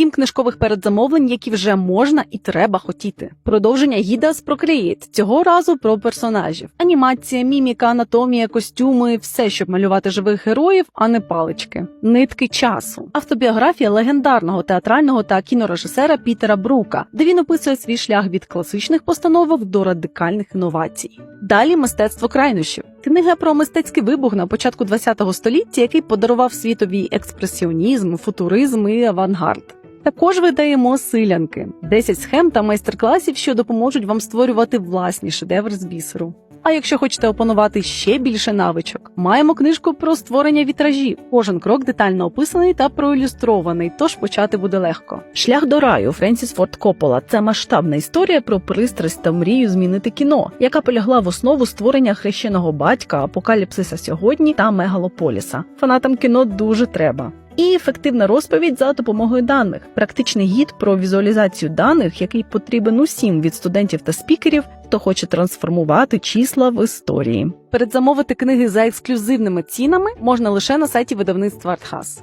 Сім книжкових передзамовлень, які вже можна і треба хотіти. Продовження гіда з Procreate, цього разу про персонажів. Анімація, міміка, анатомія, костюми, все, щоб малювати живих героїв, а не палички. Нитки часу. Автобіографія легендарного театрального та кінорежисера Пітера Брука, де він описує свій шлях від класичних постановок до радикальних інновацій. Далі мистецтво крайнощів. Книга про мистецький вибух на початку ХХ століття, який подарував світові експресіонізм, футуризм і авангард. Також видаємо силянки, 10 схем та майстер-класів, що допоможуть вам створювати власні шедеври з бісеру. А якщо хочете опанувати ще більше навичок, маємо книжку про створення вітражів. Кожен крок детально описаний та проілюстрований, тож почати буде легко. Шлях до раю Френсіс Форд Коппола – це масштабна історія про пристрасть та мрію змінити кіно, яка полягла в основу створення хрещеного батька, апокаліпсиса сьогодні та мегалополіса. Фанатам кіно дуже треба. І ефективна розповідь за допомогою даних, практичний гід про візуалізацію даних, який потрібен усім від студентів та спікерів, хто хоче трансформувати числа в історії. Передзамовити книги за ексклюзивними цінами можна лише на сайті видавництва Артхас.